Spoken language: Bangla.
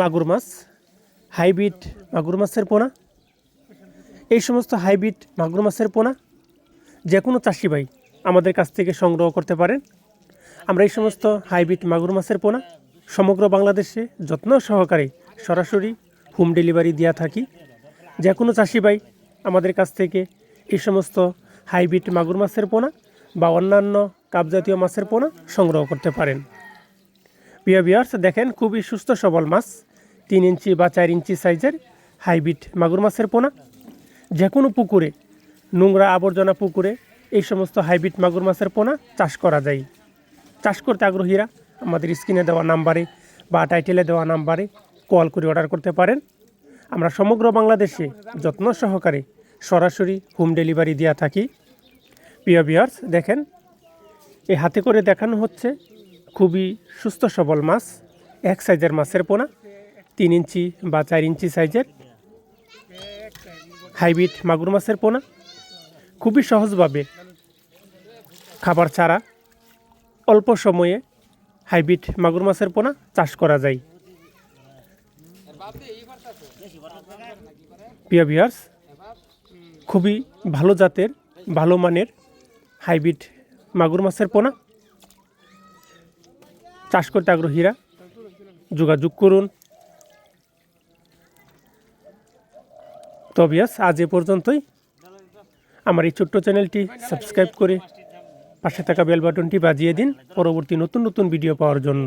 মাগুর মাছ, হাইব্রিড মাগুর মাছের পোনা, এই সমস্ত হাইব্রিড মাগুর মাছের পোনা যে কোনো চাষি ভাই আমাদের কাছ থেকে সংগ্রহ করতে পারেন। আমরা এই সমস্ত হাইব্রিড মাগুর মাছের পোনা সমগ্র বাংলাদেশে যত্ন সহকারে সরাসরি হোম ডেলিভারি দেওয়া থাকি। যে কোনো চাষি ভাই আমাদের কাছ থেকে এই সমস্ত হাইব্রিড মাগুর মাছের পোনা বা অন্যান্য কাপজাতীয় মাছের পোনা সংগ্রহ করতে পারেন। প্রিয় বিয়ার্স দেখেন খুবই সুস্থ সবল মাছ। তিন ইঞ্চি বা চার ইঞ্চি সাইজের হাইব্রিড মাগুর মাছের পোনা। যে কোনো পুকুরে, নোংরা আবর্জনা পুকুরে এই সমস্ত হাইব্রিড মাগুর মাছের পোনা চাষ করা যায়। চাষ করতে আগ্রহীরা আমাদের স্ক্রিনে দেওয়া নাম্বারে বা টাইটেলে দেওয়া নাম্বারে কল করে অর্ডার করতে পারেন। আমরা সমগ্র বাংলাদেশে যত্ন সহকারে সরাসরি হোম ডেলিভারি দেওয়া থাকি। প্রিয় বিয়ার্স দেখেন এই হাতে করে দেখানো হচ্ছে খুবই সুস্থ সবল মাছ, এক সাইজের মাছের পোনা। তিন ইঞ্চি বা চার ইঞ্চি সাইজের হাইব্রিড মাগুর মাছের পোনা। খুবই সহজভাবে খাবার ছাড়া অল্প সময়ে হাইব্রিড মাগুর মাছের পোনা চাষ করা যায়। প্রিয় বিয়ার্স খুবই ভালো জাতের, ভালো মানের হাইব্রিড মাগুর মাছের পোনা। চাষ করতে আগ্রহীরা যোগাযোগ করুন। তো আজ এ পর্যন্তই। আমার এই ছোট্ট চ্যানেলটি সাবস্ক্রাইব করে পাশে থাকা বেল বাটনটি বাজিয়ে দিন। পরবর্তী নতুন নতুন ভিডিও পাওয়ার জন্য।